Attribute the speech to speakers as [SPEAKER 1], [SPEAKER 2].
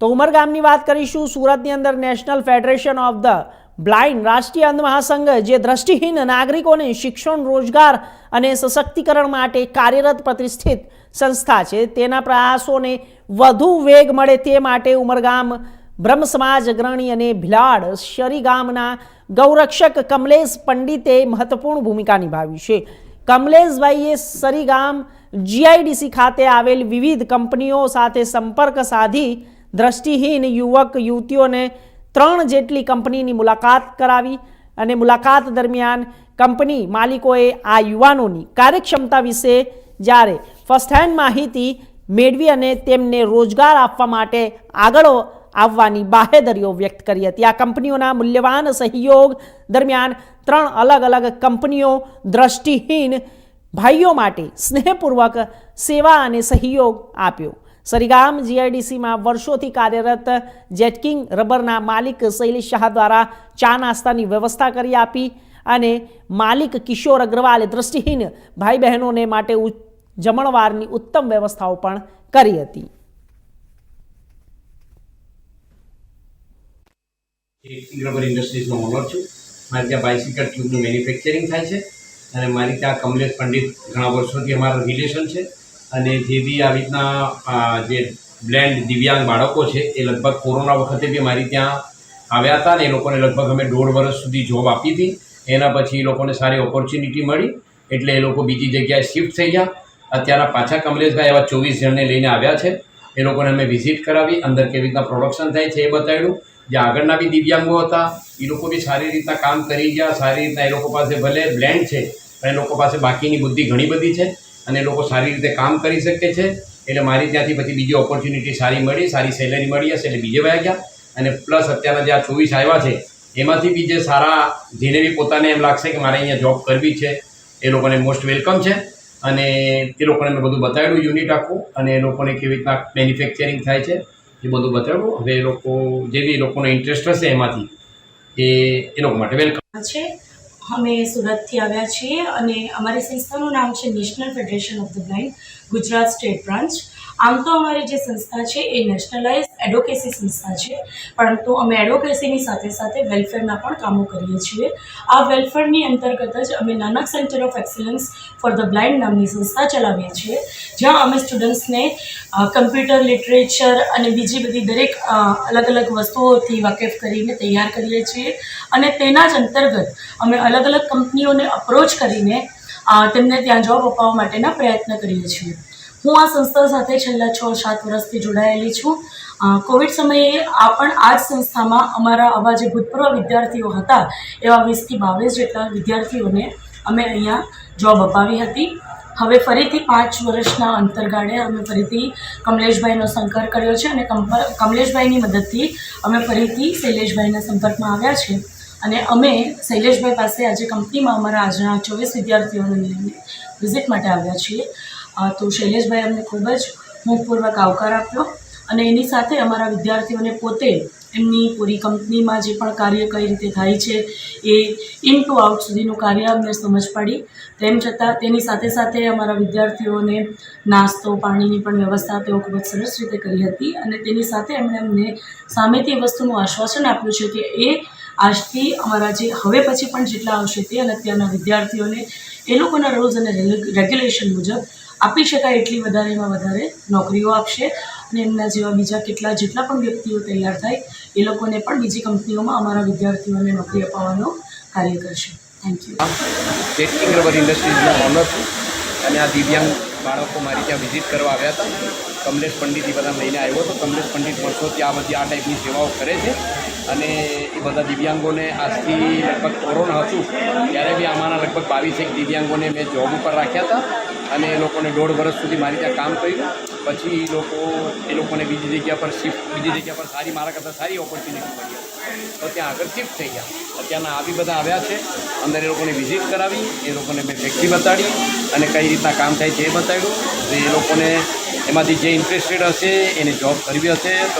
[SPEAKER 1] તો ઉમરગામની વાત કરીશું. સુરતની અંદર national federation of the blind રાષ્ટ્રીય અંધ મહાસંઘ જે દ્રષ્ટિહીન નાગરિકોને શિક્ષણ, રોજગાર અને સશક્તિકરણ માટે કાર્યરત પ્રતિષ્ઠિત સંસ્થા છે. તેના પ્રયાસોને વધુ વેગ મળે તે માટે ઉમરગામ બ્રહ્મ સમાજ, અગ્રણી અને ભિલાડ, શરી ગૌરક્ષક કમલેશ પંડિતે મહત્વપૂર્ણ ભૂમિકા નિભાવી છે. કમલેશભાઈએ સરીગામ જીઆઈડીસી ખાતે આવેલ વિવિધ કંપનીઓ સાથે સંપર્ક સાધી દ્રષ્ટિહીન યુવક યુવતીઓને ત્રણ જેટલી કંપનીની મુલાકાત કરાવી અને મુલાકાત દરમિયાન કંપની માલિકોએ આ યુવાનોની કાર્યક્ષમતા વિશે જ્યારે ફર્સ્ટ હેન્ડ માહિતી મેળવી અને તેમને રોજગાર આપવા માટે આગળ આવવાની બાહેધરીઓ વ્યક્ત કરી હતી. આ કંપનીઓના મૂલ્યવાન સહયોગ દરમિયાન ત્રણ અલગ અલગ કંપનીઓ દ્રષ્ટિહીન ભાઈઓ માટે સ્નેહપૂર્વક સેવા અને સહયોગ આપ્યો. સરીગામ જીઆઈડીસીમાં વર્ષોથી કાર્યરત જેટકિંગ રબરના માલિક શૈલેષ શાહ દ્વારા ચા નાસ્તાની વ્યવસ્થા કરી આપી અને માલિક કિશોર અગ્રવાલે દ્રષ્ટિહીન ભાઈ બહેનોને માટે જમણવારની ઉત્તમ વ્યવસ્થાઓ પણ કરી હતી.
[SPEAKER 2] રબર ઇન્ડસ્ટ્રીઝનો ઓનર છું. મારે ત્યાં બાઇસિકલ ટ્યુબનું મેન્યુફેક્ચરિંગ થાય છે અને મારી ત્યાં કમલેશ પંડિત ઘણા વર્ષોથી અમારું રિલેશન છે. અને જે બી આવી રીતના જે બ્લેન્ડ દિવ્યાંગ બાળકો છે, એ લગભગ કોરોના વખતે બી મારી ત્યાં આવ્યા હતા ને એ લોકોને લગભગ અમે દોઢ વર્ષ સુધી જોબ આપી હતી. એના પછી એ લોકોને સારી ઓપોર્ચ્યુનિટી મળી, એટલે એ લોકો બીજી જગ્યાએ શિફ્ટ થઈ ગયા. અત્યારના પાછા કમલેશભાઈ એવા ચોવીસ જણને લઈને આવ્યા છે. એ લોકોને અમે વિઝિટ કરાવી, અંદર કેવી રીતના પ્રોડક્શન થાય છે એ બતાવ્યું. જે આગળના બી દિવ્યાંગો હતા, એ લોકો બી સારી રીતના કામ કરી ગયા, સારી રીતના એ લોકો પાસે ભલે બ્લેન્ડ છે, પણ એ લોકો પાસે બાકીની બુદ્ધિ ઘણી બધી છે. અને લોકો સારી રીતે કામ કરી શકે છે. એટલે મારી ત્યાંથી પછી બીજી ઓપોર્ચ્યુનિટી સારી મળી, સારી સેલેરી મળી હશે એટલે બીજે વયા ગયા અને પ્લસ અત્યારના જે આ ચોવીસ આવ્યા છે, એમાંથી બી જે સારા, જેને બી પોતાને એમ લાગશે કે મારે અહીંયા જોબ કરવી છે, એ લોકોને મોસ્ટ વેલકમ છે. અને એ લોકોને મેં બધું બતાવ્યું યુનિટ આખું. અને એ લોકોને કેવી રીતના મેન્યુફેક્ચરિંગ થાય છે, એ બધું બતાવ્યું. હવે એ લોકો, જે બી લોકોનો ઇન્ટરેસ્ટ હશે એમાંથી, એ એ લોકો માટે વેલકમ
[SPEAKER 3] છે. અમે સુરતથી આવ્યા છીએ અને અમારી સંસ્થાનું નામ છે national federation of the blind Gujarat state branch. આમ તો અમારી જે સંસ્થા છે એ નેશનલાઇઝ એડવોકેસી સંસ્થા છે. પરંતુ અમે એડવોકેસીની સાથે સાથે વેલફેરના પણ કામો કરીએ છીએ. આ વેલફેરની અંતર્ગત જ અમે Nanak centre of excellence for the blind નામની સંસ્થા ચલાવીએ છીએ, જ્યાં અમે સ્ટુડન્ટ્સને કમ્પ્યુટર, લિટરેચર અને બીજી બધી દરેક અલગ અલગ વસ્તુઓથી વાકેફ કરીને તૈયાર કરીએ છીએ. અને તેના જ અંતર્ગત અમે અલગ અલગ કંપનીઓને અપ્રોચ કરીને તેમને ત્યાં જોબ અપાવવા માટેના પ્રયત્ન કરીએ છીએ. હું આ સંસ્થા સાથે છેલ્લા છ સાત વર્ષથી જોડાયેલી છું. કોવિડ સમયે આ પણ આ જ સંસ્થામાં અમારા આવા જે ભૂતપૂર્વ વિદ્યાર્થીઓ હતા, એવા વીસથી બાવીસ જેટલા વિદ્યાર્થીઓને અમે અહીંયા જોબ અપાવી હતી. હવે ફરીથી પાંચ વર્ષના અંતરગાળે અમે ફરીથી કમલેશભાઈનો સંપર્ક કર્યો છે અને કમલેશભાઈની મદદથી અમે ફરીથી શૈલેષભાઈના સંપર્કમાં આવ્યા છે. અને અમે શૈલેષભાઈ પાસે આજે કંપનીમાં અમારા આજના ચોવીસ વિદ્યાર્થીઓને લઈને વિઝિટ માટે આવ્યા છીએ. તો શૈલેષભાઈ અમને ખૂબ જ મુખપૂર્વક આવકાર આપ્યો અને એની સાથે અમારા વિદ્યાર્થીઓને પોતે એમની પૂરી કંપનીમાં જે પણ કાર્ય કઈ રીતે થાય છે એ ઇન ટુ આઉટ સુધીનું કાર્ય અમને સમજ પડી. તેમ છતાં તેની સાથે સાથે અમારા વિદ્યાર્થીઓને નાસ્તો, પાણીની પણ વ્યવસ્થા તેઓ ખૂબ જ સરસ રીતે કરી હતી અને તેની સાથે એમણે અમને સામેથી વસ્તુનું આશ્વાસન આપ્યું છે કે એ આજથી અમારા જે હવે પછી પણ જેટલા આવશે તે અને અત્યારના વિદ્યાર્થીઓને એ લોકોના રૂલ્સ અને રેગ્યુલેશન મુજબ આપી શકાય એટલી વધારેમાં વધારે નોકરીઓ આપશે અને એમના જેવા બીજા કેટલા જેટલા પણ વ્યક્તિઓ તૈયાર થાય, એ લોકોને પણ બીજી કંપનીઓમાં અમારા વિદ્યાર્થીઓને નોકરી અપાવવાનો કાર્ય કરશે. થેન્ક યુ
[SPEAKER 2] છું અને આ દિવ્યાંગ બાળકો મારી ત્યાં વિઝિટ કરવા આવ્યા હતા. કમલેશ પંડિત એ બધા લઈને આવ્યો હતો. કમલેશ પંડિત વર્ષોથી આ બધી આ ટાઈપની સેવાઓ કરે છે અને એ બધા દિવ્યાંગોને આજથી લગભગ કોરોના હતું, ત્યારે બી આમાંના લગભગ બાવીસેક દિવ્યાંગોને મેં જોબ ઉપર રાખ્યા હતા. અને એ લોકોને દોઢ વર્ષ સુધી મારી ત્યાં કામ કર્યું. પછી એ લોકો, એ લોકોને બીજી જગ્યા પર શિફ્ટ બીજી જગ્યા પર સારી, મારા કરતાં સારી ઓપોર્ચ્યુનિટી મળી તો ત્યાં આગળ શિફ્ટ થઈ ગયા. અત્યારના આવી બધા આવ્યા છે. અંદર એ લોકોને વિઝિટ કરાવી, એ લોકોને મેં ફેક્ટરી બતાડી અને કઈ રીતના કામ થાય છે એ બતાવ્યું એ લોકોને એમાંથી જે ઇન્ટરેસ્ટેડ હશે, એને જોબ કરવી હશે, તો